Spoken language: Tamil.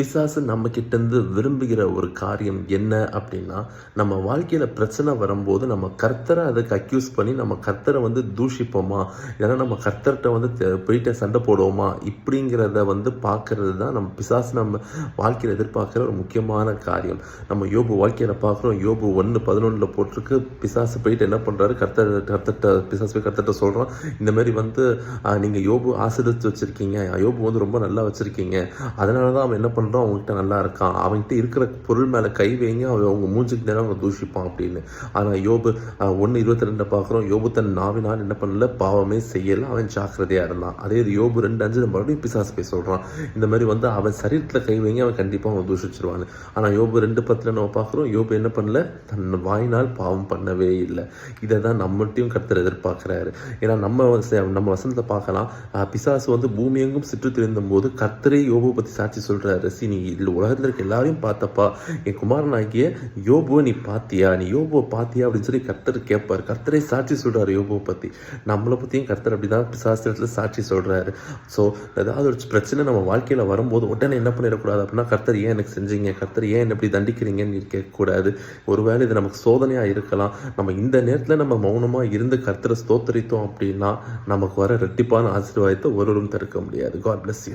பிசாசு நம்ம கிட்டேருந்து விரும்புகிற ஒரு காரியம் என்ன அப்படின்னா நம்ம வாழ்க்கையில் பிரச்சனை வரும்போது நம்ம கர்த்தரை அதுக்கு அக்யூஸ் பண்ணி நம்ம கர்த்தரை வந்து தூஷிப்போமா? ஏன்னா நம்ம கர்த்தர்கிட்ட வந்து போயிட்டு சண்டை போடுவோமா? இப்படிங்கிறத வந்து பார்க்கறது தான் நம்ம பிசாசு நம்ம வாழ்க்கையில் எதிர்பார்க்குற ஒரு முக்கியமான காரியம். நம்ம யோபு வாழ்க்கையில் பார்க்குறோம். யோபு ஒன்று பதினொன்றில் போட்டிருக்கு. பிசாசு போயிட்டு என்ன பண்ணுறாரு கர்த்தர் கர்த்தர்கிட்ட பிசாசு போய் கர்த்தர்கிட்ட சொல்கிறோம் இந்த மாதிரி வந்து நீங்கள் யோபு ஆசிரியத்து வச்சுருக்கீங்க. யோபு வந்து ரொம்ப நல்லா வச்சுருக்கீங்க. அதனால தான் அவன் என்ன பண்ணுறான் அவங்ககிட்ட நல்லா இருக்கான். அவன்கிட்ட இருக்கிற பொருள் மேலே கை வைங்க அவன் அவங்க மூஞ்சுக்கு நேரம் அவங்க தூஷிப்பான் அப்படின்னு. ஆனால் யோபு ஒன்று இருபத்தி ரெண்டை பார்க்குறோம் யோபு தன் நாவினால் என்ன பண்ணல? பாவமே செய்யலை. அவன் ஜாக்கிரதையாக இருந்தான். அதே இது யோபு ரெண்டு அஞ்சு மறுபடியும் பிசாசு போய் சொல்கிறான் இந்த மாதிரி வந்து அவன் சரீரத்தில் கை வைங்க அவன் கண்டிப்பாக அவன் தூஷிச்சிருவான் ஆனால் யோபு ரெண்டு பத்தில் நம்ம பார்க்குறோம் யோபு என்ன பண்ணல? தன் வாயினால் பாவம் பண்ணவே இல்லை. இதை தான் நம்மகிட்டையும் கர்த்தர் எதிர்பார்க்குறாரு. ஏன்னா நம்ம நம்ம வசனத்தை பார்க்கலாம். பிசாசு வந்து பூமியெங்கும் சுற்றி திரிந்தும் போது கர்த்தரே யோபு பற்றி சாட்சி சொல்கிறாரு சி நீ இல்லை உலகத்தில் இருக்க எல்லாரையும் பார்த்தப்பா. என் குமாரனாகிய யோபுவை நீ பார்த்தியா நீ யோபுவை பார்த்தியா அப்படின்னு சொல்லி கர்த்தர் கேட்பார் கர்த்தரே சாட்சி சொல்கிறார் யோபுவை பற்றி நம்மளை பற்றியும் கர்த்தர் அப்படி தான் சாஸ்திரத்தில் சாட்சி சொல்கிறாரு ஸோ ஏதாவது ஒரு பிரச்சனை நம்ம வாழ்க்கையில் வரும்போது உடனே என்ன பண்ணிடக்கூடாது அப்படின்னா கர்த்தர் ஏன் எனக்கு செஞ்சீங்க? கர்த்தர் ஏன் என்ன இப்படி தண்டிக்கிறீங்கன்னு நீ கேட்கக்கூடாது. ஒருவேளை இது நமக்கு சோதனையாக இருக்கலாம். நம்ம இந்த நேரத்தில் நம்ம மௌனமாக இருந்து கர்த்தரை ஸ்தோத்தரித்தோம் அப்படின்னா நமக்கு வர ரெட்டிப்பான ஆசீர்வாதத்தை ஒருவரும் தடுக்க முடியாது. God bless you